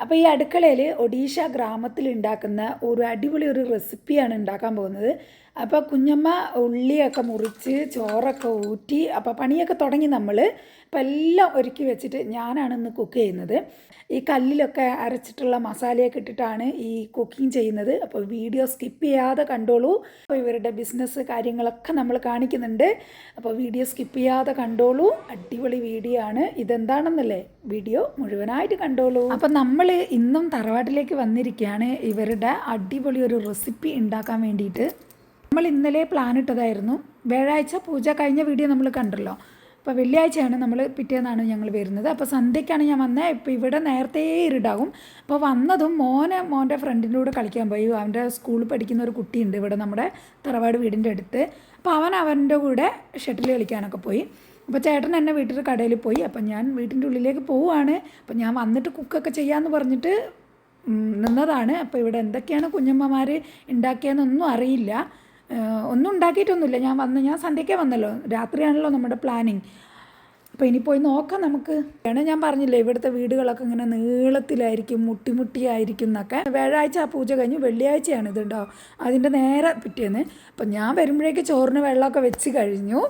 അപ്പോൾ ഈ അടുക്കളയിൽ ഒഡീഷ ഗ്രാമത്തിൽ ഉണ്ടാക്കുന്ന ഒരു അടിപൊളി ഒരു റെസിപ്പിയാണ് ഉണ്ടാക്കാൻ പോകുന്നത്. അപ്പോൾ കുഞ്ഞമ്മ ഉള്ളിയൊക്കെ മുറിച്ച് ചോറൊക്കെ ഊറ്റി അപ്പോൾ പണിയൊക്കെ തുടങ്ങി നമ്മൾ അപ്പോൾ എല്ലാം ഒരുക്കി വെച്ചിട്ട് ഞാനാണ് ഇന്ന് കുക്ക് ചെയ്യുന്നത്. ഈ കല്ലിലൊക്കെ അരച്ചിട്ടുള്ള മസാലയൊക്കെ ഇട്ടിട്ടാണ് ഈ കുക്കിംഗ് ചെയ്യുന്നത്. അപ്പോൾ വീഡിയോ സ്കിപ്പ് ചെയ്യാതെ കണ്ടോളൂ. അപ്പോൾ ഇവരുടെ ബിസിനസ് കാര്യങ്ങളൊക്കെ നമ്മൾ കാണിക്കുന്നുണ്ട്. അപ്പോൾ വീഡിയോ സ്കിപ്പ് ചെയ്യാതെ കണ്ടോളൂ. അടിപൊളി വീഡിയോ ആണ്. ഇതെന്താണെന്നല്ലേ? വീഡിയോ മുഴുവനായിട്ട് കണ്ടോളൂ. അപ്പോൾ നമ്മൾ ഇന്നും തറവാട്ടിലേക്ക് വന്നിരിക്കുകയാണ്. ഇവരുടെ അടിപൊളി ഒരു റെസിപ്പി ഉണ്ടാക്കാൻ വേണ്ടിയിട്ട്. നമ്മൾ ഇന്നലെ പ്ലാൻ ഇട്ടതായിരുന്നു. വ്യാഴാഴ്ച പൂജ കഴിഞ്ഞ വീഡിയോ നമ്മൾ കണ്ടല്ലോ. അപ്പോൾ വെള്ളിയാഴ്ചയാണ് നമ്മൾ പിറ്റേന്നാണ് ഞങ്ങൾ വരുന്നത്. അപ്പോൾ സന്ധ്യയ്ക്കാണ് ഞാൻ വന്നത് ഇപ്പോൾ ഇവിടെ നേരത്തെ ഇരുടാകും. അപ്പോൾ വന്നതും മോനെ മോന്റെ ഫ്രണ്ടിന്റെ കൂടെ കളിക്കാൻ പോയി. അവന്റെ സ്കൂളിൽ പഠിക്കുന്ന ഒരു കുട്ടിയുണ്ട് ഇവിടെ നമ്മുടെ തറവാട് വീടിന്റെ അടുത്ത്. അപ്പോൾ അവൻ അവന്റെ കൂടെ ഷട്ടിൽ കളിക്കാനൊക്കെ പോയി. അപ്പോൾ ചേട്ടൻ എന്നെ വീട്ടിൽ കടയിൽ പോയി. അപ്പം ഞാൻ വീട്ടിന്റെ ഉള്ളിലേക്ക് പോവുകയാണ് അപ്പം ഞാൻ വന്നിട്ട് കുക്കൊക്കെ ചെയ്യാമെന്ന് പറഞ്ഞിട്ട് നിന്നതാണ്. അപ്പോൾ ഇവിടെ എന്തൊക്കെയാണ് കുഞ്ഞമ്മമാർ ഉണ്ടാക്കിയതെന്നൊന്നും അറിയില്ല. ഒന്നും ഉണ്ടാക്കിയിട്ടൊന്നുമില്ല. ഞാൻ വന്ന് ഞാൻ സന്ധ്യയ്ക്കേ വന്നല്ലോ. രാത്രിയാണല്ലോ നമ്മുടെ പ്ലാനിങ് അപ്പോൾ ഇനി പോയി നോക്കാം നമുക്ക്. വേണേൽ ഞാൻ പറഞ്ഞില്ലേ ഇവിടുത്തെ വീടുകളൊക്കെ ഇങ്ങനെ നീളത്തിലായിരിക്കും മുട്ടിമുട്ടിയായിരിക്കും എന്നൊക്കെ വ്യാഴാഴ്ച ആ പൂജ കഴിഞ്ഞ് വെള്ളിയാഴ്ചയാണ് ഇതുണ്ടോ? അതിന്റെ നേരെ പിറ്റേന്ന്. അപ്പം ഞാൻ വരുമ്പോഴേക്ക് ചോറിന് വെള്ളമൊക്കെ വെച്ച് കഴിഞ്ഞു.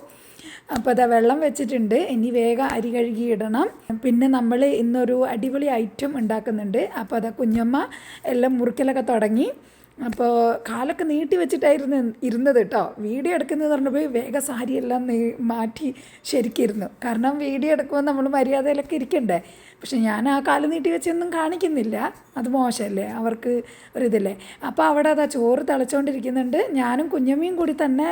അപ്പോൾ അതാ വെള്ളം വെച്ചിട്ടുണ്ട്. ഇനി വേഗം അരി കഴുകി ഇടണം. പിന്നെ നമ്മൾ ഇന്നൊരു അടിപൊളി ഐറ്റം ഉണ്ടാക്കുന്നുണ്ട്. അപ്പോൾ അതാ കുഞ്ഞമ്മ എല്ലാം മുറിക്കലൊക്കെ തുടങ്ങി. അപ്പോൾ കാലൊക്കെ നീട്ടി വെച്ചിട്ടായിരുന്നു ഇരുന്നത് കേട്ടോ വീഡിയോ എടുക്കുന്നത് പറഞ്ഞപ്പോൾ വേഗം സാരിയെല്ലാം മാറ്റി ശരിക്കിരുന്നു. കാരണം വീഡിയോ എടുക്കുമ്പോൾ നമ്മൾ മര്യാദയിലൊക്കെ ഇരിക്കണ്ടേ? പക്ഷെ ഞാൻ ആ കാൽ നീട്ടി വെച്ചൊന്നും കാണിക്കുന്നില്ല. അത് മോശമല്ലേ? അവർക്ക് ഒരിതല്ലേ അപ്പോൾ അവിടെ അതാ ചോറ് തിളച്ചുകൊണ്ടിരിക്കുന്നുണ്ട് ഞാനും കുഞ്ഞമ്മയും കൂടി തന്നെ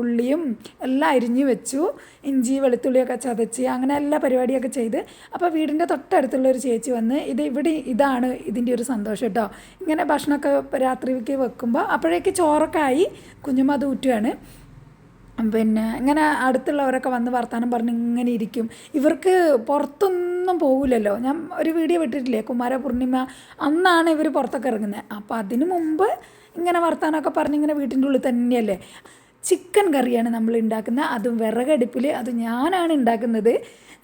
ഉള്ളിയും എല്ലാം അരിഞ്ഞു വെച്ചു. ഇഞ്ചി വെളുത്തുള്ളിയൊക്കെ ചതച്ച് അങ്ങനെ എല്ലാ പരിപാടിയൊക്കെ ചെയ്ത്. അപ്പോൾ വീടിന്റെ തൊട്ടടുത്തുള്ള ഒരു ചേച്ചി വന്ന് ഇത് ഇവിടെ ഇതാണ് ഇതിന്റെ ഒരു സന്തോഷം കേട്ടോ. ഇങ്ങനെ ഭക്ഷണമൊക്കെ രാത്രിക്ക് വെക്കുമ്പോൾ അപ്പോഴേക്ക് ചോറൊക്കെ ആയി. കുഞ്ഞമ്മ അത് ഊറ്റുകയാണ് പിന്നെ ഇങ്ങനെ അടുത്തുള്ളവരൊക്കെ വന്ന് വർത്താനം പറഞ്ഞ് ഇങ്ങനെ ഇരിക്കും. ഇവർക്ക് പുറത്തൊന്നും പോകില്ലല്ലോ ഞാൻ ഒരു വീഡിയോ വിട്ടിട്ടില്ലേ? കുമാര പൂർണിമ. അന്നാണ് ഇവർ പുറത്തൊക്കെ ഇറങ്ങുന്നത് അപ്പോൾ അതിനു മുമ്പ് ഇങ്ങനെ വർത്തമാനമൊക്കെ പറഞ്ഞ് ഇങ്ങനെ വീട്ടിന്റെ ഉള്ളിൽ തന്നെയല്ലേ? ചിക്കൻ കറിയാണ് നമ്മൾ ഉണ്ടാക്കുന്നത്. അതും വിറകടുപ്പിൽ അത് ഞാനാണ് ഉണ്ടാക്കുന്നത്.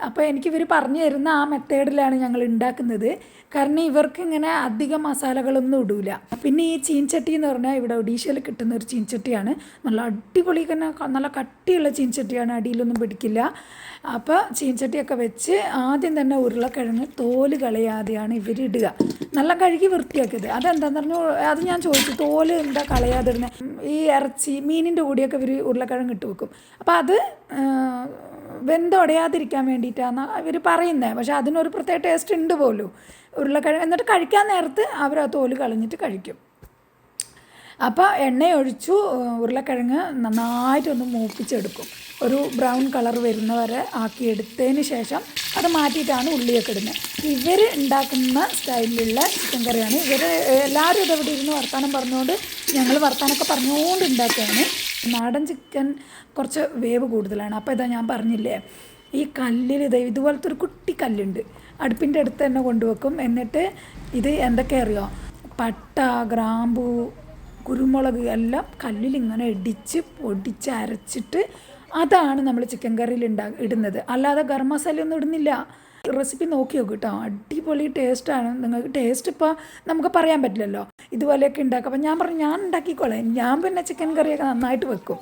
അപ്പോൾ എനിക്ക് ഇവർ പറഞ്ഞു തരുന്ന ആ മെത്തേഡിലാണ് ഞങ്ങൾ ഉണ്ടാക്കുന്നത് കാരണം ഇവർക്ക് ഇങ്ങനെ അധികം മസാലകളൊന്നും ഇടൂല. പിന്നെ ഈ ചീൻചട്ടി എന്ന് പറഞ്ഞാൽ ഇവിടെ ഒഡീഷയിൽ കിട്ടുന്ന ഒരു ചീൻചട്ടിയാണ്. നല്ല അടിപൊളി തന്നെ നല്ല കട്ടിയുള്ള ചീൻചട്ടിയാണ്. അടിയിലൊന്നും പിടിക്കില്ല. അപ്പോൾ ചീൻചട്ടിയൊക്കെ വെച്ച് ആദ്യം തന്നെ ഉരുളക്കിഴങ്ങ് തോൽ കളയാതെയാണ് ഇവർ ഇടുക. നല്ല കഴുകി വൃത്തിയാക്കിയത്. അതെന്താന്ന് പറഞ്ഞു അത് ഞാൻ ചോദിച്ചു തോൽ എന്താ കളയാതെ ഇടുന്നത് ഈ ഇറച്ചി മീനിന്റെ കൂടിയൊക്കെ ഇവർ ഉരുളക്കിഴങ്ങ് ഇട്ട് വെക്കും. അപ്പോൾ അത് വെന്തുടയാതിരിക്കാൻ വേണ്ടിയിട്ടാണ് അവർ പറയുന്നത്. പക്ഷെ അതിനൊരു പ്രത്യേക ടേസ്റ്റ് ഉണ്ട് പോലും. ഉരുളക്കിഴങ്ങ് എന്നിട്ട് കഴിക്കാൻ നേരത്ത് അവർ ആ തോൽ കളഞ്ഞിട്ട് കഴിക്കും. അപ്പോൾ എണ്ണയൊഴിച്ചു ഉരുളക്കിഴങ്ങ് നന്നായിട്ടൊന്ന് മൂപ്പിച്ചെടുക്കും. ഒരു ബ്രൗൺ കളർ വരുന്ന വരെ ആക്കി എടുത്തതിന് ശേഷം അത് മാറ്റിയിട്ടാണ് ഉള്ളിയൊക്കെ ഇടുന്നത് ഇവർ ഉണ്ടാക്കുന്ന സ്റ്റൈലിലുള്ള ചിക്കൻ കറിയാണ്. ഇവർ എല്ലാവരും ഇതെവിടെ ഇരുന്ന് വർത്തമാനം പറഞ്ഞുകൊണ്ട് ഞങ്ങൾ വർത്തമാനമൊക്കെ പറഞ്ഞുകൊണ്ട് ഉണ്ടാക്കുകയാണ് നാടൻ ചിക്കൻ കുറച്ച് വേവ് കൂടുതലാണ്. അപ്പോൾ ഇതാ ഞാൻ പറഞ്ഞില്ലേ ഈ കല്ലിൽ ഇത് ഇതുപോലത്തെ ഒരു കുട്ടി കല്ലുണ്ട്. അടുപ്പിന്റെ അടുത്ത് തന്നെ കൊണ്ടുവെക്കും. എന്നിട്ട് ഇത് എന്തൊക്കെ അറിയോ? പട്ട ഗ്രാമ്പൂ കുരുമുളക് എല്ലാം കല്ലിൽ ഇങ്ങനെ ഇടിച്ച് പൊടിച്ച് അരച്ചിട്ട് അതാണ് നമ്മൾ ചിക്കൻ കറിയിൽ ഉണ്ടാ ഇടുന്നത്. അല്ലാതെ ഗരം ഇടുന്നില്ല. റെസിപ്പി നോക്കി നോക്ക് കേട്ടോ? അടിപൊളി ടേസ്റ്റാണ് നിങ്ങൾക്ക് ടേസ്റ്റ് ഇപ്പോൾ നമുക്ക് പറയാൻ പറ്റില്ലല്ലോ. ഇതുപോലെയൊക്കെ ഉണ്ടാക്കുക അപ്പം ഞാൻ പറഞ്ഞു ഞാൻ ഉണ്ടാക്കിക്കോളാം ഞാൻ പിന്നെ ചിക്കൻ കറിയൊക്കെ നന്നായിട്ട് വെക്കും.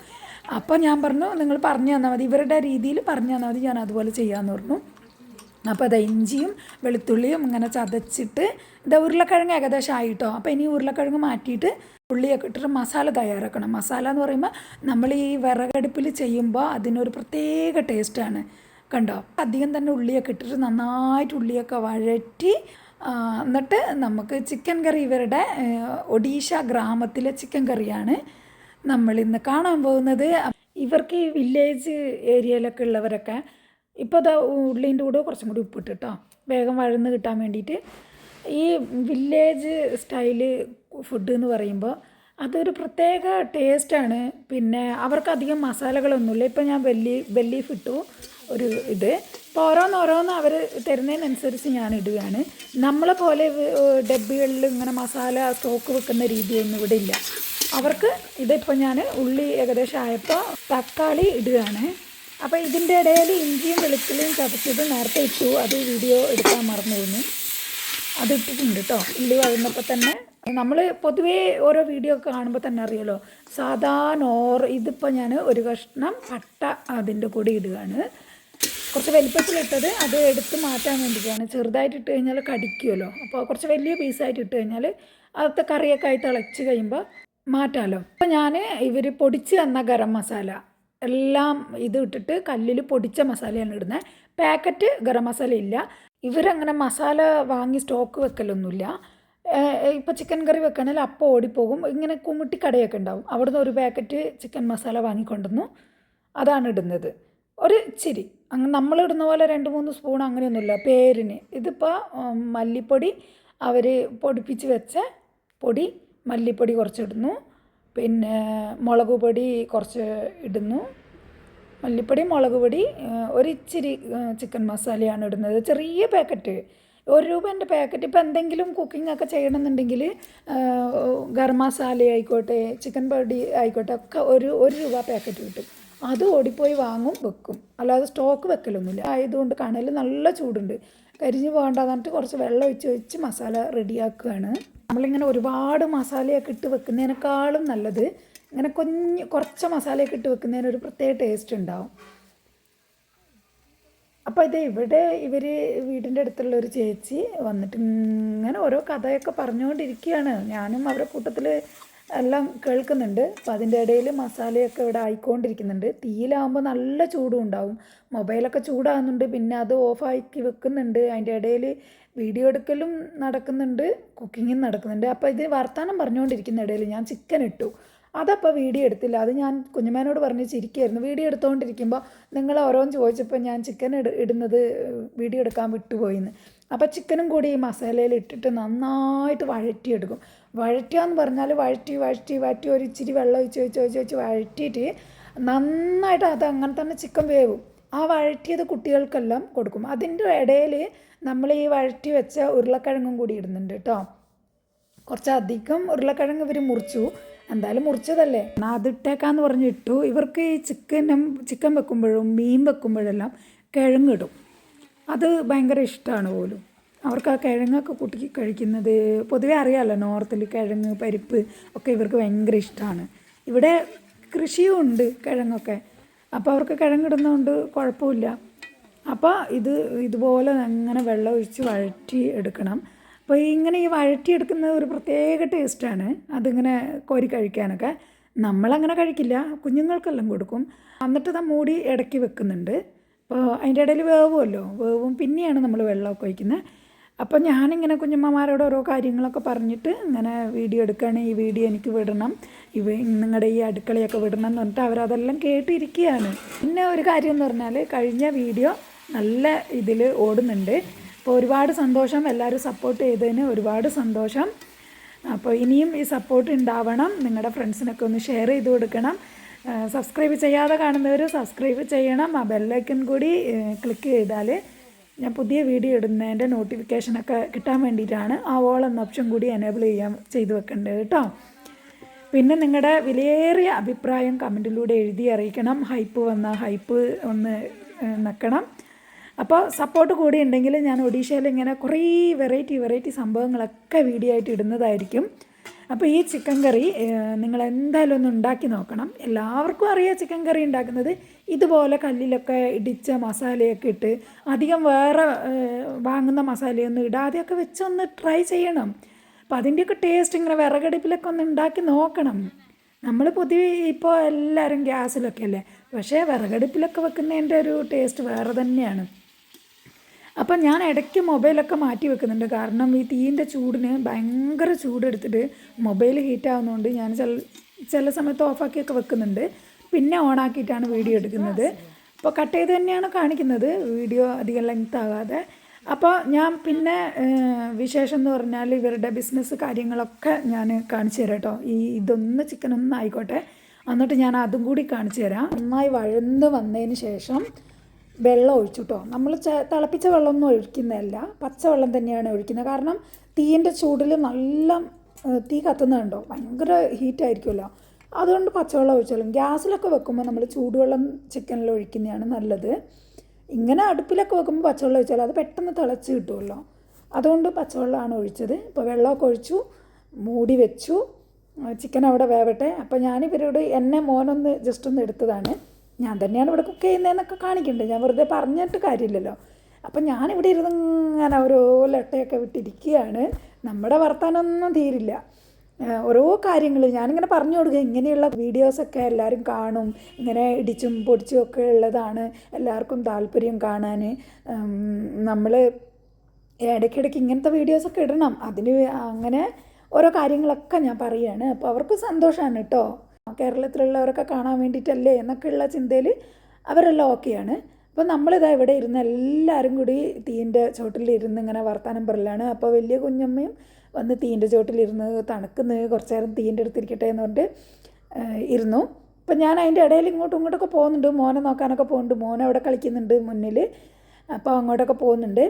അപ്പോൾ ഞാൻ പറഞ്ഞു നിങ്ങൾ പറഞ്ഞു തന്നാൽ മതി. ഇവരുടെ രീതിയിൽ പറഞ്ഞു തന്നാൽ മതി. ഞാൻ അതുപോലെ ചെയ്യാമെന്ന് പറഞ്ഞു. അപ്പോൾ അത് ഇഞ്ചിയും വെളുത്തുള്ളിയും ഇങ്ങനെ ചതച്ചിട്ട് ഇത് ഉരുളക്കിഴങ്ങ് ഏകദേശം ആയിട്ടോ. അപ്പോൾ ഇനി ഉരുളക്കിഴങ്ങ് മാറ്റിയിട്ട് ഉള്ളിയൊക്കെ ഇട്ടിട്ട് മസാല തയ്യാറാക്കണം. മസാല എന്ന് പറയുമ്പോൾ നമ്മൾ ഈ വിറകടുപ്പിൽ ചെയ്യുമ്പോൾ അതിനൊരു പ്രത്യേക ടേസ്റ്റാണ് കണ്ടോ? അധികം തന്നെ ഉള്ളിയൊക്കെ ഇട്ടിട്ട് നന്നായിട്ട് ഉള്ളിയൊക്കെ വഴറ്റി എന്നിട്ട് നമുക്ക് ചിക്കൻ കറി ഇവരുടെ ഒഡീഷ ഗ്രാമത്തിലെ ചിക്കൻ കറിയാണ് നമ്മൾ ഇന്ന് കാണാൻ പോകുന്നത്. ഇവർക്ക് ഈ വില്ലേജ് ഏരിയയിലൊക്കെ ഉള്ളവരൊക്കെ ഇപ്പോൾ അത് ഉള്ളിന്റെ കൂടെ കുറച്ചും കൂടി ഉപ്പിട്ട് കേട്ടോ വേഗം വഴന്ന് കിട്ടാൻ വേണ്ടിയിട്ട് ഈ വില്ലേജ് സ്റ്റൈൽ ഫുഡ് എന്ന് പറയുമ്പോൾ അതൊരു പ്രത്യേക ടേസ്റ്റാണ് പിന്നെ അവർക്ക് അധികം മസാലകളൊന്നുമില്ല. ഇപ്പോൾ ഞാൻ വെല്ലി ബെല്ലീഫ് ഇട്ടു ഒരു ഇത്. ഇപ്പോൾ ഓരോന്നോരോന്ന് അവർ തരുന്നതിനനുസരിച്ച് ഞാൻ ഇടുകയാണ്. നമ്മളെ പോലെ ഡബ്ബികളിൽ ഇങ്ങനെ മസാല സ്റ്റോക്ക് വെക്കുന്ന രീതിയൊന്നും ഇവിടെ ഇല്ല. അവർക്ക് ഇതിപ്പോൾ ഞാൻ ഉള്ളി ഏകദേശം ആയപ്പോൾ തക്കാളി ഇടുകയാണ്. അപ്പോൾ ഇതിന്റെ ഇടയിൽ ഇഞ്ചിയും വെളുത്തുള്ളിയും ചതച്ചത് നേരത്തെ ഇട്ടു. അത് വീഡിയോ എടുക്കാൻ മറന്നിരുന്നു അത് ഇട്ടിട്ടുണ്ട് കേട്ടോ ഉള്ളി വഴന്നപ്പോൾ തന്നെ നമ്മൾ പൊതുവേ ഓരോ വീഡിയോ ഒക്കെ കാണുമ്പോൾ തന്നെ അറിയാലോ സാധാ നോർ ഇതിപ്പോൾ ഞാൻ ഒരു കഷ്ണം പട്ട അതിന്റെ കൂടെ ഇടുകയാണ്. കുറച്ച് വലിപ്പത്തിലിട്ടത് അത് എടുത്ത് മാറ്റാൻ വേണ്ടിയിട്ടാണ് ചെറുതായിട്ട് ഇട്ട് കഴിഞ്ഞാൽ കടിക്കുമല്ലോ അപ്പോൾ കുറച്ച് വലിയ പീസായിട്ട് ഇട്ട് കഴിഞ്ഞാൽ അകത്തെ കറിയൊക്കെ ആയി തിളച്ച് കഴിയുമ്പോൾ മാറ്റാമല്ലോ അപ്പോൾ ഞാൻ ഇവർ പൊടിച്ച് തന്ന ഗരം മസാല. എല്ലാം ഇത് ഇട്ടിട്ട് കല്ലിൽ പൊടിച്ച മസാലയാണ് ഇടുന്നത് പാക്കറ്റ് ഗരം മസാല ഇല്ല. ഇവരങ്ങനെ മസാല വാങ്ങി സ്റ്റോക്ക് വെക്കലൊന്നുമില്ല ഇപ്പോൾ ചിക്കൻ കറി വെക്കണമെങ്കിൽ അപ്പോൾ ഓടിപ്പോകും. ഇങ്ങനെ കുമ്മിട്ടി കടയൊക്കെ ഉണ്ടാവും അവിടുന്ന് ഒരു പാക്കറ്റ് ചിക്കൻ മസാല വാങ്ങിക്കൊണ്ടുവന്നു. അതാണ് ഇടുന്നത്. ഒരു ഇച്ചിരി. അങ്ങ് നമ്മളിടുന്ന പോലെ രണ്ട് മൂന്ന് സ്പൂൺ അങ്ങനെയൊന്നുമില്ല പേരിന്. ഇതിപ്പോൾ മല്ലിപ്പൊടി അവർ പൊടിപ്പിച്ച് വെച്ച പൊടി മല്ലിപ്പൊടി കുറച്ചിടുന്നു. പിന്നെ മുളക് പൊടി കുറച്ച് ഇടുന്നു. മല്ലിപ്പൊടി മുളക് പൊടി ഒരിച്ചിരി ചിക്കൻ മസാലയാണ് ഇടുന്നത്. ചെറിയ പാക്കറ്റ്. ഒരു രൂപേന്റെ പാക്കറ്റ്. ഇപ്പോൾ എന്തെങ്കിലും കുക്കിംഗ് ഒക്കെ ചെയ്യണമെന്നുണ്ടെങ്കിൽ ഗരം മസാല ആയിക്കോട്ടെ ചിക്കൻ പൊടി ആയിക്കോട്ടെ ഒക്കെ ഒരു ഒരു രൂപ പാക്കറ്റ് കിട്ടും. അത് ഓടിപ്പോയി വാങ്ങും വെക്കും. അല്ലാതെ സ്റ്റോക്ക് വെക്കലൊന്നുമില്ല. ആയതുകൊണ്ട് കണൽ നല്ല ചൂടുണ്ട്. കരിഞ്ഞു പോകണ്ടെന്ന് പറഞ്ഞിട്ട് കുറച്ച് വെള്ളം ഒഴിച്ച് ഒഴിച്ച് മസാല റെഡിയാക്കുകയാണ് നമ്മളിങ്ങനെ ഒരുപാട് മസാലയൊക്കെ ഇട്ട് വെക്കുന്നതിനേക്കാളും നല്ലത് ഇങ്ങനെ കുഞ്ഞ് കുറച്ച് മസാലയൊക്കെ ഇട്ട് വെക്കുന്നതിന് ഒരു പ്രത്യേക ടേസ്റ്റ് ഉണ്ടാവും. അപ്പോൾ ഇത് ഇവിടെ ഇവർ വീടിന്റെ അടുത്തുള്ള ഒരു ചേച്ചി വന്നിട്ട് ഇങ്ങനെ ഓരോ കഥയൊക്കെ പറഞ്ഞുകൊണ്ടിരിക്കുകയാണ്. ഞാനും അവരുടെ കൂട്ടത്തിൽ എല്ലാം കേൾക്കുന്നുണ്ട്. അപ്പം അതിന്റെ ഇടയിൽ മസാലയൊക്കെ ഇവിടെ ആയിക്കൊണ്ടിരിക്കുന്നുണ്ട്. തീയിലാകുമ്പോൾ നല്ല ചൂടും ഉണ്ടാവും. മൊബൈലൊക്കെ ചൂടാകുന്നുണ്ട്. പിന്നെ അത് ഓഫാക്കി വെക്കുന്നുണ്ട്. അതിന്റെ ഇടയിൽ വീഡിയോ എടുക്കലും നടക്കുന്നുണ്ട് കുക്കിങ്ങും നടക്കുന്നുണ്ട്. അപ്പോൾ ഇത് വർത്തമാനം പറഞ്ഞുകൊണ്ടിരിക്കുന്ന ഇടയിൽ ഞാൻ ചിക്കൻ ഇട്ടു. അതപ്പോൾ വീഡിയോ എടുത്തില്ല. അത് ഞാൻ കുഞ്ഞുമേനോട് പറഞ്ഞ് ചിരിക്കുമായിരുന്നു വീഡിയോ എടുത്തുകൊണ്ടിരിക്കുമ്പോൾ നിങ്ങൾ ഓരോന്ന് ചോദിച്ചപ്പോൾ ഞാൻ ചിക്കൻ ഇട ഇടുന്നത് വീഡിയോ എടുക്കാൻ വിട്ടുപോയിന്ന്. അപ്പോൾ ചിക്കനും കൂടി ഈ മസാലയിൽ ഇട്ടിട്ട് നന്നായിട്ട് വഴറ്റിയെടുക്കും. വഴറ്റുക എന്ന് പറഞ്ഞാൽ വഴറ്റി വഴറ്റി വഴറ്റി ഒരു ഇച്ചിരി വെള്ളം ഒഴിച്ച് ഒഴിച്ച് ഒഴിച്ച് ഒഴിച്ച് വഴറ്റിയിട്ട് നന്നായിട്ട് അത് അങ്ങനെ തന്നെ ചിക്കൻ വേവും. ആ വഴറ്റിയത് കുട്ടികൾക്കെല്ലാം കൊടുക്കും. അതിന്റെ ഇടയിൽ നമ്മൾ ഈ വഴറ്റി വെച്ച ഉരുളക്കിഴങ്ങും കൂടി ഇടുന്നുണ്ട് കേട്ടോ. കുറച്ചധികം ഉരുളക്കിഴങ്ങ് ഇവർ മുറിച്ചു. എന്തായാലും മുറിച്ചതല്ലേ? എന്നാൽ അതിട്ടേക്കാന്ന് പറഞ്ഞിട്ടു ഇവർക്ക് ഈ ചിക്കനും ചിക്കൻ വെക്കുമ്പോഴും മീൻ വെക്കുമ്പോഴെല്ലാം കിഴങ്ങിടും. അത് ഭയങ്കര ഇഷ്ടമാണ് പോലും. അവർക്ക് ആ കിഴങ്ങൊക്കെ കൂട്ടി കഴിക്കുന്നത് പൊതുവെ അറിയാമല്ലോ നോർത്തിൽ കിഴങ്ങ് പരിപ്പ് ഒക്കെ ഇവർക്ക് ഭയങ്കര ഇഷ്ടമാണ് ഇവിടെ കൃഷിയും ഉണ്ട് കിഴങ്ങൊക്കെ. അപ്പോൾ അവർക്ക് കിഴങ്ങിടുന്നതുകൊണ്ട് കുഴപ്പമില്ല. അപ്പോൾ ഇത് ഇതുപോലെ അങ്ങനെ വെള്ളം ഒഴിച്ച് വഴറ്റി എടുക്കണം. അപ്പോൾ ഇങ്ങനെ ഈ വഴറ്റി എടുക്കുന്നത് ഒരു പ്രത്യേക ടേസ്റ്റാണ് അതിങ്ങനെ കോരി കഴിക്കാനൊക്കെ. നമ്മളങ്ങനെ കഴിക്കില്ല. കുഞ്ഞുങ്ങൾക്കെല്ലാം കൊടുക്കും. എന്നിട്ട് അത് മൂടി ഇടയ്ക്ക് വെക്കുന്നുണ്ട്. അപ്പോൾ അതിന്റെ ഇടയിൽ വേവുമല്ലോ. വേവും പിന്നെയാണ് നമ്മൾ വെള്ളമൊക്കെ ഒഴിക്കുന്നത്. അപ്പോൾ ഞാനിങ്ങനെ കുഞ്ഞമ്മമാരോട് ഓരോ കാര്യങ്ങളൊക്കെ പറഞ്ഞിട്ട് ഇങ്ങനെ വീഡിയോ എടുക്കുകയാണ്. ഈ വീഡിയോ എനിക്ക് വിടണം. ഇവ നിങ്ങളുടെ ഈ അടുക്കളയൊക്കെ വിടണം എന്ന് പറഞ്ഞിട്ട് അവരതെല്ലാം കേട്ടിരിക്കുകയാണ്. പിന്നെ ഒരു കാര്യം എന്ന് പറഞ്ഞാൽ കഴിഞ്ഞ വീഡിയോ നല്ല ഇതിൽ ഓടുന്നുണ്ട്. അപ്പോൾ ഒരുപാട് സന്തോഷം. എല്ലാവരും സപ്പോർട്ട് ചെയ്തതിന് ഒരുപാട് സന്തോഷം. അപ്പോൾ ഇനിയും ഈ സപ്പോർട്ട് ഉണ്ടാവണം. നിങ്ങളുടെ ഫ്രണ്ട്സിനൊക്കെ ഒന്ന് ഷെയർ ചെയ്ത് കൊടുക്കണം. സബ്സ്ക്രൈബ് ചെയ്യാതെ കാണുന്നവർ സബ്സ്ക്രൈബ് ചെയ്യണം. ആ ബെല്ലൈക്കൺ കൂടി ക്ലിക്ക് ചെയ്താൽ ഞാൻ പുതിയ വീഡിയോ ഇടുന്നതിന്റെ നോട്ടിഫിക്കേഷനൊക്കെ കിട്ടാൻ വേണ്ടിയിട്ടാണ് ആ ഓൾ എന്ന ഓപ്ഷൻ കൂടി എനേബിൾ ചെയ്യാൻ ചെയ്തു വെക്കേണ്ടത് കേട്ടോ. പിന്നെ നിങ്ങളുടെ വിലയേറിയ അഭിപ്രായം കമന്റിലൂടെ എഴുതി അറിയിക്കണം. ഹൈപ്പ് വന്ന ഹൈപ്പ് ഒന്ന് നക്കണം. അപ്പോൾ സപ്പോർട്ട് കൂടി ഉണ്ടെങ്കിൽ ഞാൻ ഒഡീഷയിൽ ഇങ്ങനെ കുറേ വെറൈറ്റി വെറൈറ്റി സംഭവങ്ങളൊക്കെ വീഡിയോ ആയിട്ട് ഇടുന്നതായിരിക്കും. അപ്പോൾ ഈ ചിക്കൻ കറി നിങ്ങൾ എന്തായാലും ഒന്ന് ഉണ്ടാക്കി നോക്കണം. എല്ലാവർക്കും അറിയാം ചിക്കൻ കറി ഉണ്ടാക്കുന്നത്. ഇതുപോലെ കല്ലിലൊക്കെ ഇടിച്ച മസാലയൊക്കെ ഇട്ട് അധികം വേറെ വാങ്ങുന്ന മസാലയൊന്നും ഇടാതെയൊക്കെ വെച്ചൊന്ന് ട്രൈ ചെയ്യണം. അപ്പോൾ അതിന്റെയൊക്കെ ടേസ്റ്റ് ഇങ്ങനെ വിറകടുപ്പിലൊക്കെ ഒന്ന് ഉണ്ടാക്കി നോക്കണം. നമ്മൾ പൊതുവെ ഇപ്പോൾ എല്ലാവരും ഗ്യാസിലൊക്കെ അല്ലേ? പക്ഷേ വിറകടുപ്പിലൊക്കെ വെക്കുന്നതിന്റെ ഒരു ടേസ്റ്റ് വേറെ തന്നെയാണ്. അപ്പം ഞാൻ ഇടയ്ക്ക് മൊബൈലൊക്കെ മാറ്റി വെക്കുന്നുണ്ട്. കാരണം ഈ തീന്റെ ചൂടിന് ഭയങ്കര ചൂടെടുത്തിട്ട് മൊബൈൽ ഹീറ്റാവുന്നതുകൊണ്ട് ഞാൻ ചില ചില സമയത്ത് ഓഫാക്കിയൊക്കെ വെക്കുന്നുണ്ട്. പിന്നെ ഓണാക്കിയിട്ടാണ് വീഡിയോ എടുക്കുന്നത്. അപ്പോൾ കട്ട് ചെയ്ത് തന്നെയാണ് കാണിക്കുന്നത്. വീഡിയോ അധികം ലെങ്ത് ആകാതെ. അപ്പോൾ ഞാൻ പിന്നെ വിശേഷം എന്ന് പറഞ്ഞാൽ ഇവരുടെ ബിസിനസ് കാര്യങ്ങളൊക്കെ ഞാൻ കാണിച്ചു തരാം കേട്ടോ ഈ ഇതൊന്ന് ചിക്കൻ ആയിക്കോട്ടെ. എന്നിട്ട് ഞാൻ അതും കൂടി കാണിച്ചു തരാം. നന്നായി വഴന്ന് വന്നതിന് ശേഷം വെള്ളം ഒഴിച്ചു കേട്ടോ നമ്മൾ തിളപ്പിച്ച വെള്ളമൊന്നും ഒഴിക്കുന്നതല്ല. പച്ചവെള്ളം തന്നെയാണ് ഒഴിക്കുന്നത്. കാരണം തീന്റെ ചൂടിൽ നല്ല തീ കത്തുന്നുണ്ടോ ഭയങ്കര ഹീറ്റായിരിക്കുമല്ലോ അതുകൊണ്ട് പച്ചവെള്ളം ഒഴിച്ചാലും ഗ്യാസിലൊക്കെ വെക്കുമ്പോൾ നമ്മൾ ചൂടുവെള്ളം ചിക്കനിൽ ഒഴിക്കുന്നതാണ് നല്ലത്. ഇങ്ങനെ അടുപ്പിലൊക്കെ വെക്കുമ്പോൾ പച്ചവെള്ളം ഒഴിച്ചാൽ അത് പെട്ടെന്ന് തിളച്ച് കിട്ടുമല്ലോ. അതുകൊണ്ട് പച്ചവെള്ളമാണ് ഒഴിച്ചത്. ഇപ്പോൾ വെള്ളമൊക്കെ ഒഴിച്ചു മൂടി വെച്ചു. ചിക്കൻ അവിടെ വേവട്ടെ. അപ്പോൾ ഞാനിവരോട് എന്നെ മോനൊന്ന് ജസ്റ്റ് ഒന്ന് എടുത്തതാണ്. ഞാൻ തന്നെയാണ് ഇവിടെ കുക്ക് ചെയ്യുന്നതെന്നൊക്കെ കാണിക്കണ്ടേ? ഞാൻ വെറുതെ പറഞ്ഞിട്ട് കാര്യമില്ലല്ലോ. അപ്പം ഞാനിവിടെ ഇരുന്ന് ഇങ്ങനെ ഓരോ ലട്ടയൊക്കെ വിട്ടിരിക്കുകയാണ്. നമ്മുടെ വർത്താനമൊന്നും തീരില്ല. ഓരോ കാര്യങ്ങൾ ഞാനിങ്ങനെ പറഞ്ഞു കൊടുക്കുക. ഇങ്ങനെയുള്ള വീഡിയോസൊക്കെ എല്ലാവരും കാണും. ഇങ്ങനെ ഇടിച്ചും പൊടിച്ചും ഒക്കെ ഉള്ളതാണ് എല്ലാവർക്കും താല്പര്യം കാണാൻ നമ്മൾ ഇടയ്ക്കിടയ്ക്ക് ഇങ്ങനത്തെ വീഡിയോസൊക്കെ ഇടണം. അതിന് അങ്ങനെ ഓരോ കാര്യങ്ങളൊക്കെ ഞാൻ പറയുകയാണ് അപ്പോൾ അവർക്ക് സന്തോഷമാണ് കേട്ടോ. കേരളത്തിലുള്ളവരൊക്കെ കാണാൻ വേണ്ടിയിട്ടല്ലേ എന്നൊക്കെയുള്ള ചിന്തയിൽ അവരെല്ലാം ഓക്കെയാണ്. അപ്പോൾ നമ്മളിതാ ഇവിടെ ഇരുന്ന് എല്ലാവരും കൂടി തീന്റെ ചോട്ടിലിരുന്ന് ഇങ്ങനെ വർത്താനം പറയലാണ് അപ്പോൾ വലിയ കുഞ്ഞമ്മയും വന്ന് തീന്റെ ചോട്ടിലിരുന്ന് തണുക്കുന്ന കുറച്ച് നേരം തീന്റെ അടുത്തിരിക്കട്ടെ എന്ന് പറഞ്ഞിട്ട് ഇരുന്നു. അപ്പം ഞാൻ അതിന്റെ ഇടയിൽ ഇങ്ങോട്ടും ഇങ്ങോട്ടൊക്കെ പോകുന്നുണ്ട്. മോനെ നോക്കാനൊക്കെ പോകുന്നുണ്ട്. മോനെ അവിടെ കളിക്കുന്നുണ്ട് മുന്നിൽ അപ്പോൾ അങ്ങോട്ടൊക്കെ പോകുന്നുണ്ട്.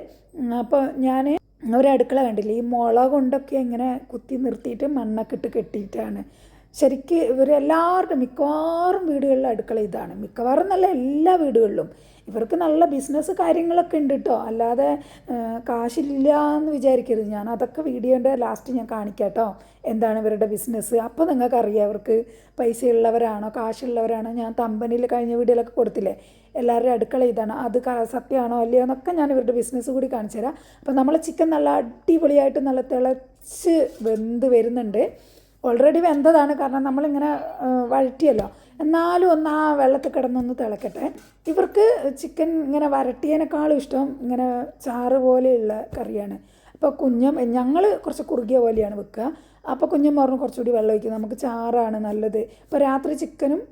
അപ്പോൾ ഞാൻ ഒരു അടുക്കള കണ്ടില്ല? ഈ മുള കൊണ്ടൊക്കെ ഇങ്ങനെ കുത്തി നിർത്തിയിട്ട് മണ്ണൊക്കെ ഇട്ട് കെട്ടിയിട്ടാണ്. ശരിക്ക് ഇവരെല്ലാവരുടെ മിക്കവാറും വീടുകളിലെ അടുക്കള ഇതാണ്. മിക്കവാറും നല്ല എല്ലാ വീടുകളിലും. ഇവർക്ക് നല്ല ബിസിനസ് കാര്യങ്ങളൊക്കെ ഉണ്ട് കേട്ടോ അല്ലാതെ കാശില്ല എന്ന് വിചാരിക്കരുത്. ഞാൻ അതൊക്കെ വീഡിയോന്റെ ലാസ്റ്റ് ഞാൻ കാണിക്കാം കേട്ടോ എന്താണ് ഇവരുടെ ബിസിനസ് അപ്പോൾ നിങ്ങൾക്കറിയാം അവർക്ക് പൈസ ഉള്ളവരാണോ കാശുള്ളവരാണോ? ഞാൻ തമ്പനിയിൽ കഴിഞ്ഞ വീഡിയോയിലൊക്കെ കൊടുത്തില്ലേ? എല്ലാവരുടെ അടുക്കള ഇതാണ്. അത് സത്യമാണോ അല്ലയോ എന്നൊക്കെ ഞാൻ ഇവരുടെ ബിസിനസ് കൂടി കാണിച്ചു തരാം അപ്പോൾ നമ്മളെ ചിക്കൻ നല്ല അടിപൊളിയായിട്ട് നല്ല തിളച്ച് വെന്ത് വരുന്നുണ്ട്. ഓൾറെഡി വെന്തതാണ്. കാരണം നമ്മളിങ്ങനെ വഴറ്റിയല്ലോ. എന്നാലും ഒന്ന് ആ വെള്ളത്തിൽ കിടന്നൊന്ന് തിളക്കട്ടെ. ഇവർക്ക് ചിക്കൻ ഇങ്ങനെ വരട്ടിയതിനേക്കാളും ഇഷ്ടം ഇങ്ങനെ ചാറ് പോലെയുള്ള കറിയാണ്. അപ്പോൾ കുഞ്ഞം ഞങ്ങൾ കുറച്ച് കുറുകിയ പോലെയാണ് വെക്കുക. അപ്പോൾ കുഞ്ഞം പറഞ്ഞു കുറച്ചുകൂടി വെള്ളം ഒഴിക്കും. നമുക്ക് ചാറാണ് നല്ലത്. ഇപ്പോൾ രാത്രി ചിക്കനും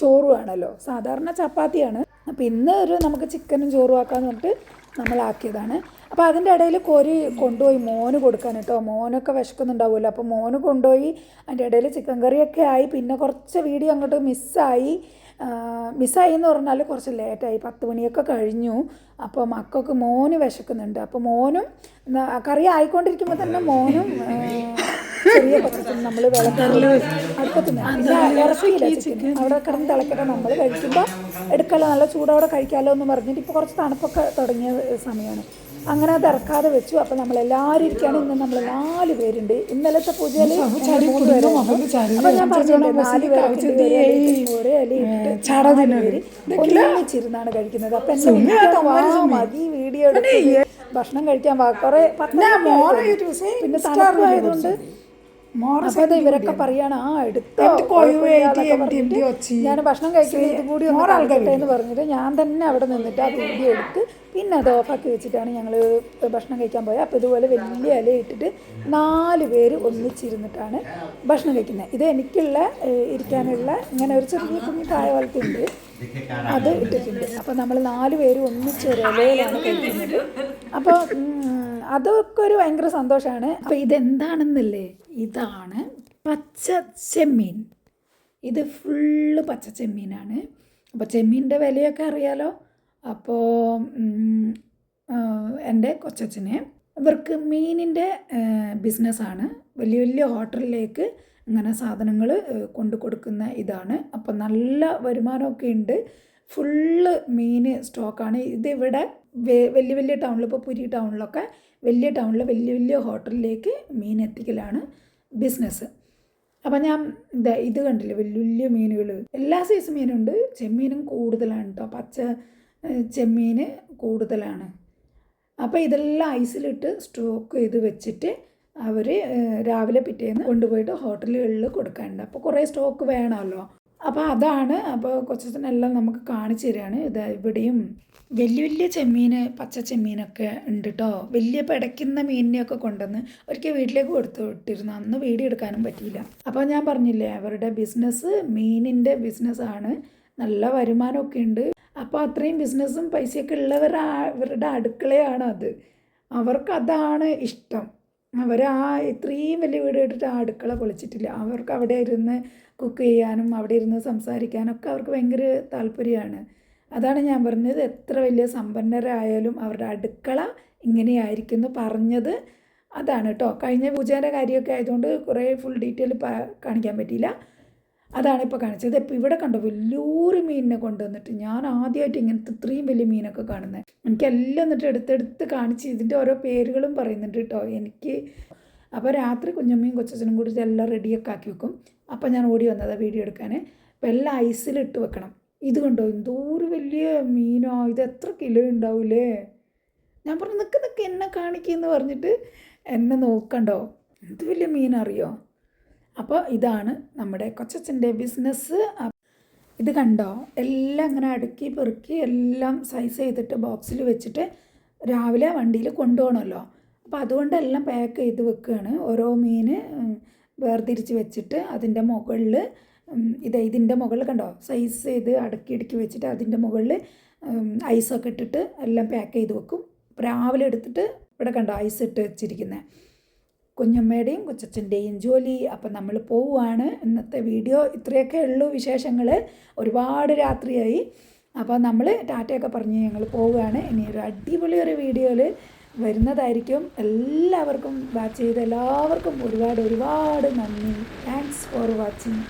ചോറുമാണല്ലോ സാധാരണ ചപ്പാത്തിയാണ്. അപ്പോൾ ഇന്ന് ഒരു നമുക്ക് ചിക്കനും ചോറും ആക്കാമെന്ന് പറഞ്ഞിട്ട് നമ്മളാക്കിയതാണ്. അപ്പോൾ അതിന്റെ ഇടയിൽ കോരി കൊണ്ടുപോയി മോന് കൊടുക്കാൻ കേട്ടോ മോനൊക്കെ വിശക്കുന്നുണ്ടാവുമല്ലോ. അപ്പോൾ മോന് കൊണ്ടുപോയി അതിന്റെ ഇടയിൽ ചിക്കൻ കറിയൊക്കെ ആയി. പിന്നെ കുറച്ച് വീഡിയോ അങ്ങോട്ട് മിസ്സായി മിസ്സായി എന്ന് പറഞ്ഞാൽ കുറച്ച് ലേറ്റായി പത്ത് മണിയൊക്കെ കഴിഞ്ഞു. അപ്പോൾ മക്കൾക്ക് മോന് വിശക്കുന്നുണ്ട്. അപ്പോൾ മോനും കറി ആയിക്കൊണ്ടിരിക്കുമ്പോൾ തന്നെ മോനും ചെറിയ നമ്മൾ വിളക്കറിൽ ചിക്കൻ അവിടെ കിടന്ന് തിളക്കട്ടെ നമ്മൾ കഴിക്കുമ്പോൾ എടുക്കല നല്ല ചൂടോടെ കഴിക്കാമല്ലോ എന്ന് പറഞ്ഞിട്ട് ഇപ്പോൾ കുറച്ച് തണുപ്പൊക്കെ തുടങ്ങിയ സമയമാണ് അങ്ങനെ അത് ഇറക്കാതെ വെച്ചു. അപ്പൊ നമ്മൾ എല്ലാവരും ഇരിക്കുകയാണ്. ഇന്ന് നമ്മൾ നാല് പേരുണ്ട്. ഇന്നലത്തെ പൂജയിൽ അപ്പോൾ ഞാൻ പറഞ്ഞില്ലേ നാല് പേര് ഒന്നിച്ചിരുന്നാണ് കഴിക്കുന്നത്. അപ്പം വാ, മതി വീഡിയോ എടുത്ത് ഭക്ഷണം കഴിക്കാൻ കുറേ. പിന്നെ തണുപ്പായതുകൊണ്ട് ഇവരൊക്കെ പറയാണ് ആ എടുത്തോ ഞാൻ ഭക്ഷണം കഴിക്കുന്നത് ഇത് കൂടി എന്ന് പറഞ്ഞിട്ട് ഞാൻ തന്നെ അവിടെ നിന്നിട്ട് ആ വീഡിയോ എടുത്ത് പിന്നെ അത് ഓഫാക്കി വെച്ചിട്ടാണ് ഞങ്ങൾ ഭക്ഷണം കഴിക്കാൻ പോയത് അപ്പോൾ ഇതുപോലെ വലിയ ഇല ഇട്ടിട്ട് നാല് പേര് ഒന്നിച്ചിരുന്നിട്ടാണ് ഭക്ഷണം കഴിക്കുന്നത്. ഇത് എനിക്കുള്ള ഇരിക്കാനുള്ള ഇങ്ങനെ ഒരു ചെറിയ കുഞ്ഞു കായ പോലത്തെ ഉണ്ട്. അത് ഇട്ടിട്ടുണ്ട്. അപ്പോൾ നമ്മൾ നാല് പേര് ഒന്നിച്ച് ഒരു ഇലയിലാണ് കഴിക്കുന്നത്. അപ്പോൾ അതൊക്കെ ഒരു ഭയങ്കര സന്തോഷമാണ് അപ്പോൾ ഇതെന്താണെന്നല്ലേ? ഇതാണ് പച്ച ചെമ്മീൻ ഇത് ഫുള്ള് പച്ച ചെമ്മീനാണ് അപ്പോൾ ചെമ്മീന്റെ വിലയൊക്കെ അറിയാലോ? അപ്പോൾ എന്റെ കൊച്ചച്ഛന്. ഇവർക്ക് മീനിന്റെ ബിസിനസ്സാണ്. വലിയ വലിയ ഹോട്ടലിലേക്ക് അങ്ങനെ സാധനങ്ങൾ കൊണ്ടു കൊടുക്കുന്ന ഇതാണ്. അപ്പോൾ നല്ല വരുമാനമൊക്കെ ഉണ്ട്. ഫുള്ള് മീൻ സ്റ്റോക്കാണ്. ഇതിവിടെ വലിയ വലിയ ടൗണിൽ ഇപ്പോൾ പുരി ടൗണിലൊക്കെ വലിയ ടൗണിലെ വലിയ വലിയ ഹോട്ടലിലേക്ക് മീൻ എത്തിക്കലാണ് ബിസിനസ് അപ്പം ഞാൻ ഇതാ ഇത് കണ്ടില്ലേ വലിയ വലിയ മീനുകൾ. എല്ലാ സൈസ് മീനുണ്ട്. ചെമ്മീനും കൂടുതലാണ് കേട്ടോ പച്ച ചെമ്മീൻ കൂടുതലാണ്. അപ്പോൾ ഇതെല്ലാം ഐസിലിട്ട് സ്റ്റോക്ക് ചെയ്ത് വെച്ചിട്ട് അവർ രാവിലെ പിറ്റേന്ന് കൊണ്ടുപോയിട്ട് ഹോട്ടലുകളിൽ കൊടുക്കാനുണ്ട്. അപ്പോൾ കുറേ സ്റ്റോക്ക് വേണമല്ലോ. അപ്പോൾ അതാണ് അപ്പോൾ കൊച്ചച്ഛനെല്ലാം നമുക്ക് കാണിച്ചു തരികയാണ് ഇത് ഇവിടെയും വലിയ വലിയ ചെമ്മീൻ പച്ച ചെമ്മീനൊക്കെ ഉണ്ട് കേട്ടോ വലിയ പിടയ്ക്കുന്ന മീനിനെയൊക്കെ കൊണ്ടുവന്ന് ഒരിക്കൽ വീട്ടിലേക്ക് കൊടുത്തു വിട്ടിരുന്നു അന്ന് വീഡിയോ എടുക്കാനും പറ്റിയില്ല. അപ്പോൾ ഞാൻ പറഞ്ഞില്ലേ അവരുടെ ബിസിനസ് മീനിന്റെ ബിസിനസ്സാണ് നല്ല വരുമാനമൊക്കെ ഉണ്ട്. അപ്പോൾ അത്രയും ബിസിനസ്സും പൈസയൊക്കെ ഉള്ളവരാ ഇവരുടെ അടുക്കളയാണ് അത്. അവർക്ക് അതാണ് ഇഷ്ടം. അവർ ആ ഇത്രയും വലിയ വീട് ഇട്ടിട്ട് ആ അടുക്കള പൊളിച്ചിട്ടില്ല. അവർക്ക് അവിടെ ഇരുന്ന് കുക്ക് ചെയ്യാനും അവിടെ ഇരുന്ന് സംസാരിക്കാനൊക്കെ അവർക്ക് ഭയങ്കര താല്പര്യമാണ്. അതാണ് ഞാൻ പറഞ്ഞത്. എത്ര വലിയ സമ്പന്നരായാലും അവരുടെ അടുക്കള ഇങ്ങനെയായിരിക്കും എന്ന് പറഞ്ഞത് അതാണ് കേട്ടോ. കഴിഞ്ഞ പൂജേന്റെ കാര്യമൊക്കെ ആയതുകൊണ്ട് കുറേ ഫുൾ ഡീറ്റെയിൽ കാണിക്കാൻ പറ്റിയില്ല. അതാണ് ഇപ്പോൾ കാണിച്ചത്. ഇപ്പോൾ ഇവിടെ കണ്ടോ വലിയൊരു മീനിനെ കൊണ്ടുവന്നിട്ട് ഞാൻ ആദ്യമായിട്ട് ഇങ്ങനത്തെ ഇത്രയും വലിയ മീനൊക്കെ കാണുന്നത് എനിക്കെല്ലാം എന്നിട്ട് എടുത്തെടുത്ത് കാണിച്ച് ഇതിന്റെ ഓരോ പേരുകളും പറയുന്നുണ്ട് കേട്ടോ. എനിക്ക് അപ്പോൾ രാത്രി കുഞ്ഞമ്മയും കൊച്ചച്ഛനും കൂടി എല്ലാം റെഡിയൊക്കെ ആക്കി വെക്കും. അപ്പോൾ ഞാൻ ഓടി വന്നതാണ് വീഡിയോ എടുക്കാൻ. അപ്പോൾ എല്ലാം ഐസിലിട്ട് വെക്കണം. ഇത് കണ്ടോ? എന്തോ ഒരു വലിയ മീനോ. ഇത് എത്ര കിലോ ഉണ്ടാവില്ലേ ഞാൻ പറഞ്ഞു നിൽക്ക് നിൽക്ക് എന്നെ കാണിക്കുമെന്ന് പറഞ്ഞിട്ട് എന്നെ നോക്കണ്ടോ? എന്ത് വലിയ മീൻ അറിയോ? അപ്പോൾ ഇതാണ് നമ്മുടെ കൊച്ചച്ഛന്റെ ബിസിനസ് ഇത് കണ്ടോ? എല്ലാം ഇങ്ങനെ അടുക്കി പെറുക്കി എല്ലാം സൈസ് ചെയ്തിട്ട് ബോക്സിൽ വെച്ചിട്ട് രാവിലെ വണ്ടിയിൽ കൊണ്ടുപോകണമല്ലോ. അപ്പോൾ അതുകൊണ്ട് എല്ലാം പാക്ക് ചെയ്ത് വെക്കുകയാണ് ഓരോ മീൻ വേർതിരിച്ച് വെച്ചിട്ട് അതിന്റെ മുകളിൽ ഇത് ഇതിന്റെ മുകളിൽ കണ്ടോ? സൈസ് ചെയ്ത് അടക്കി അടുക്കി വെച്ചിട്ട് അതിന്റെ മുകളിൽ ഐസൊക്കെ ഇട്ടിട്ട് എല്ലാം പാക്ക് ചെയ്ത് വെക്കും. രാവിലെ എടുത്തിട്ട് ഇവിടെ കണ്ടോ ഐസ് ഇട്ട് വെച്ചിരിക്കുന്നത് കുഞ്ഞമ്മയുടെയും കൊച്ചച്ഛന്റെയും ജോലി. അപ്പം നമ്മൾ പോവുകയാണ്. ഇന്നത്തെ വീഡിയോ ഇത്രയൊക്കെ ഉള്ളൂ വിശേഷങ്ങൾ. ഒരുപാട് രാത്രിയായി. അപ്പോൾ നമ്മൾ ടാറ്റയൊക്കെ പറഞ്ഞ് ഞങ്ങൾ പോവുകയാണ്. ഇനി ഒരു അടിപൊളി ഒരു വീഡിയോയിൽ വരുന്നതായിരിക്കും. എല്ലാവർക്കും വാച്ച് ചെയ്ത് എല്ലാവർക്കും ഒരുപാട് ഒരുപാട് നന്ദി. Thanks for watching